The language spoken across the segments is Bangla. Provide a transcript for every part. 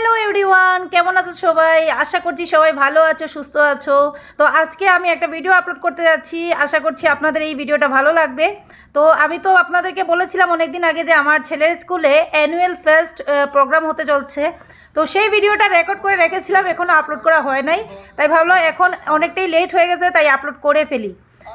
হ্যালো এভরিওয়ান কেমন আছো সবাই? আশা করছি সবাই ভালো আছো, সুস্থ আছো। তো আজকে আমি একটা ভিডিও আপলোড করতে যাচ্ছি। আশা করছি আপনাদের এই ভিডিওটা ভালো লাগবে। তো আমি তো আপনাদেরকে বলেছিলাম অনেক দিন আগে যে আমার ছেলের স্কুলে অ্যানুয়াল ফেস্ট প্রোগ্রাম হতে চলছে। তো সেই ভিডিওটা রেকর্ড করে রেখেছিলাম এখনও আপলোড করা হয় নাই। তাই ভাবলাম এখন অনেকটাই লেট হয়ে গেছে, তাই আপলোড করে ফেলি।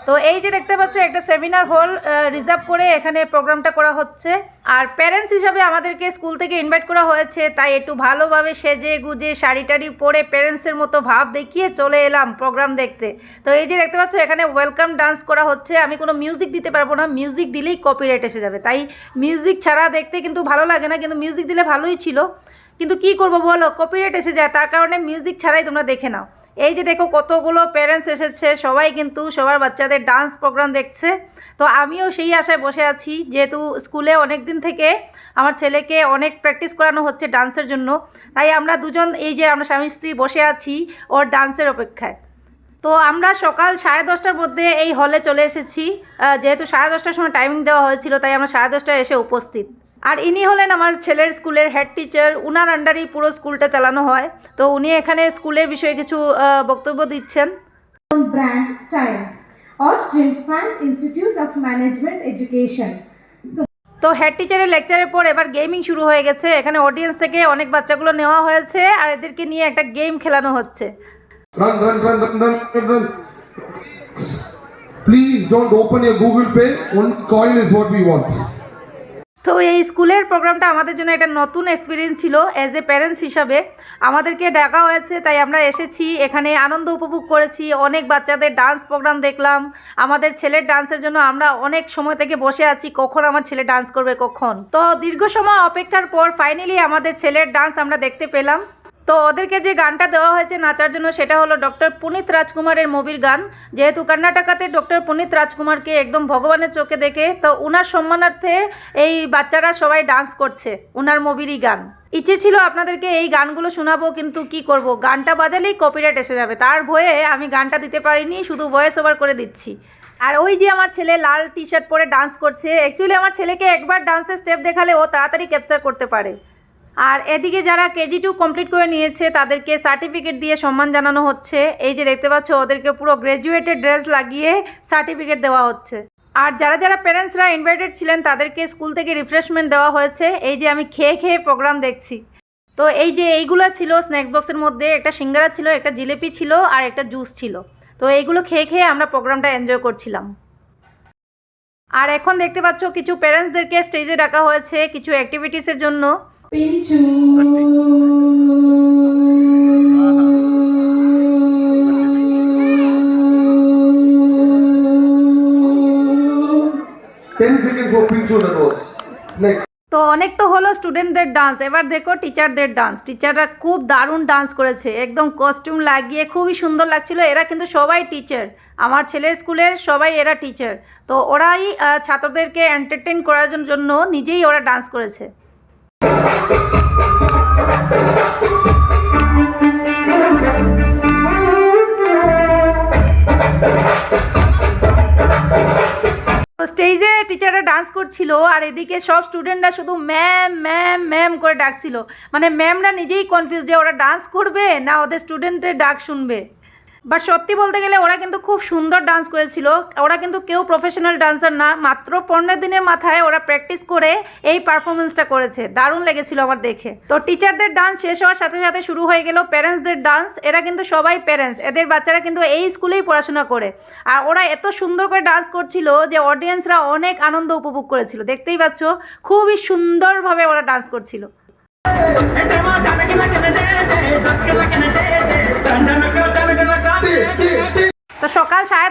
তো এই যে দেখতে পাচ্ছ, একটা সেমিনার হল রিজার্ভ করে এখানে প্রোগ্রামটা করা হচ্ছে। আর প্যারেন্টস হিসাবে আমাদেরকে স্কুল থেকে ইনভাইট করা হয়েছে, তাই একটু ভালোভাবে সেজে গুজে শাড়ি টাড়ি পরে প্যারেন্টসের মতো ভাব দেখিয়ে চলে এলাম প্রোগ্রাম দেখতে। তো এই যে দেখতে পাচ্ছ, এখানে ওয়েলকাম ডান্স করা হচ্ছে। আমি কোনো মিউজিক দিতে পারব না মিউজিক দিলেই কপিরাইট এসে যাবে। তাই মিউজিক ছাড়া দেখতে কিন্তু ভালো লাগে না, কিন্তু মিউজিক দিলে ভালোই ছিল। কিন্তু কি করব বলো কপিরাইট এসে যায়, তার কারণে মিউজিক ছাড়াই তোমরা দেখে নাও। এই যে দেখো কতগুলো প্যারেন্টস এসেছে, সবাই কিন্তু সবার বাচ্চাদের ডান্স প্রোগ্রাম দেখছে। তো আমিও সেই আশায় বসে আছি, যেহেতু স্কুলে অনেক দিন থেকে আমার ছেলেকে অনেক প্র্যাকটিস করানো হচ্ছে ডান্সের জন্য। তাই আমরা দুজন এই যে আমরা স্বামী স্ত্রী বসে আছি ওর ডান্সের অপেক্ষায়। তো আমরা সকাল সাড়ে দশটার মধ্যে এই হলে চলে এসেছি। যেহেতু সাড়ে দশটার সময় টাইমিং দেওয়া হয়েছিল, তাই আমরা সাড়ে দশটায় এসে উপস্থিত। আর ইনি হলেন আমার ছেলের স্কুলের হেড টিচার উনার আন্ডারেই পুরো স্কুলটা চালানো হয় তো উনি এখানে স্কুলের বিষয়ে কিছু বক্তব্য দিচ্ছেন or Jimfan Institute of Management Education. So তো হেড টিচারের লেকচারের পর এবার গেমিং শুরু হয়ে গেছে এখানে অডিয়েন্স থেকে অনেক বাচ্চাগুলো নেওয়া হয়েছে আর এদেরকে নিয়ে একটা গেম খেলানো হচ্ছে Run, run, run, run, run, run, run. Please don't open your Google Pay. One coin is what we want. তো এই স্কুলের প্রোগ্রামটা আমাদের জন্য একটা নতুন এক্সপিরিয়েন্স ছিল অ্যাজ এ প্যারেন্টস হিসাবে। আমাদেরকে ডাকা হয়েছে, তাই আমরা এসেছি, এখানে আনন্দ উপভোগ করেছি, অনেক বাচ্চাদের ডান্স প্রোগ্রাম দেখলাম। আমাদের ছেলের ডান্সের জন্য আমরা অনেক সময় থেকে বসে আছি, কখন আমার ছেলে ডান্স করবে, কখন? তো দীর্ঘ সময় অপেক্ষার পর ফাইনালি আমাদের ছেলের ডান্স আমরা দেখতে পেলাম। তো ওদেরকে যে গানটা দেওয়া হয়েছে নাচার জন্য, সেটা হলো ডক্টর পুনিত রাজকুমারের মুভির গান। যেহেতু কর্ণাটকাতে ডক্টর পুনিত রাজকুমারকে একদম ভগবানের চোখে দেখে, তো ওনার সম্মানার্থে এই বাচ্চারা সবাই ডান্স করছে ওনার মুভিরই গান। ইচ্ছে ছিল আপনাদেরকে এই গানগুলো শোনাবো, কিন্তু কি করব? গানটা বাজালেই কপিরাইট এসে যাবে। তার ভয়ে আমি গানটা দিতে পারিনি, শুধু ভয়েস ওভার করে দিচ্ছি। আর ওই যে আমার ছেলে লাল টি শার্ট পরে ডান্স করছে অ্যাকচুয়ালি আমার ছেলেকে একবার ডান্সের স্টেপ দেখালে ও তাড়াতাড়ি ক্যাপচার করতে পারে। আর এদিকে যারা কেজি টু কমপ্লিট করে নিয়েছে, তাদেরকে সার্টিফিকেট দিয়ে সম্মান জানানো হচ্ছে। এই যে দেখতে পাচ্ছ, ওদেরকে পুরো গ্র্যাজুয়েটেড ড্রেস লাগিয়ে সার্টিফিকেট দেওয়া হচ্ছে। আর যারা যারা প্যারেন্টসরা ইনভাইটেড ছিলেন, তাদেরকে স্কুল থেকে রিফ্রেশমেন্ট দেওয়া হয়েছে। এই যে আমি খেয়ে খেয়ে প্রোগ্রাম দেখছি। তো এই যে এইগুলো ছিল, স্ন্যাক্স বক্সের মধ্যে একটা সিঙ্গারা ছিল, একটা জিলিপি ছিল, আর একটা জুস ছিল। তো এইগুলো খেয়ে খেয়ে আমরা প্রোগ্রামটা এনজয় করছিলাম। আর এখন দেখতে পাচ্ছ, কিছু প্যারেন্টসদেরকে স্টেজে ডাকা হয়েছে, কিছু অ্যাক্টিভিটিসের জন্য। Pinchu. তো অনেক তো হলো স্টুডেন্টদের ডান্স এবার দেখো টিচারদের ডান্স টিচাররা খুব দারুণ ডান্স করেছে। একদম কস্টিউম লাগিয়ে খুবই সুন্দর লাগছিল। এরা কিন্তু সবাই টিচার আমার ছেলের স্কুলের সবাই এরা টিচার তো ওরাই ছাত্রদেরকে এন্টারটেন করার জন্য নিজেই ওরা ডান্স করেছে। স্টেজে টিচাররা ডান্স করছিল আর এদিকে সব স্টুডেন্টরা শুধু ম্যাম ম্যাম ম্যাম করে ডাকছিল। মানে ম্যামরা নিজেই কনফিউজ যে ওরা ডান্স করবে না ওদের স্টুডেন্টের ডাক শুনবে। বাট সত্যি বলতে গেলে ওরা কিন্তু খুব সুন্দর ডান্স করেছিল ওরা কিন্তু কেউ প্রফেশনাল ডান্সার না মাত্র পনেরো দিনের মাথায় ওরা প্র্যাকটিস করে এই পারফরমেন্সটা করেছে দারুণ লেগেছিল আমার দেখে তো টিচারদের ডান্স শেষ হওয়ার সাথে সাথে শুরু হয়ে গেল প্যারেন্টসদের ডান্স এরা কিন্তু সবাই প্যারেন্টস এদের বাচ্চারা কিন্তু এই স্কুলেই পড়াশোনা করে আর ওরা এত সুন্দর করে ডান্স করছিল যে অডিয়েন্সরা অনেক আনন্দ উপভোগ করেছিল দেখতেই পাচ্ছ খুবই সুন্দরভাবে ওরা ডান্স করছিল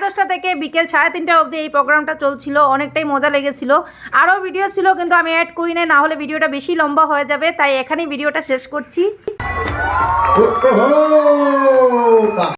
দশটা থেকে বিকেল সাড়ে তিনটা অবধি এই প্রোগ্রামটা চলছিল, অনেকটাই মজা লেগেছিল আরও ভিডিও ছিল, কিন্তু আমি অ্যাড করি না হলে ভিডিওটা বেশি লম্বা হয়ে যাবে, তাই এখানেই ভিডিওটা শেষ করছি.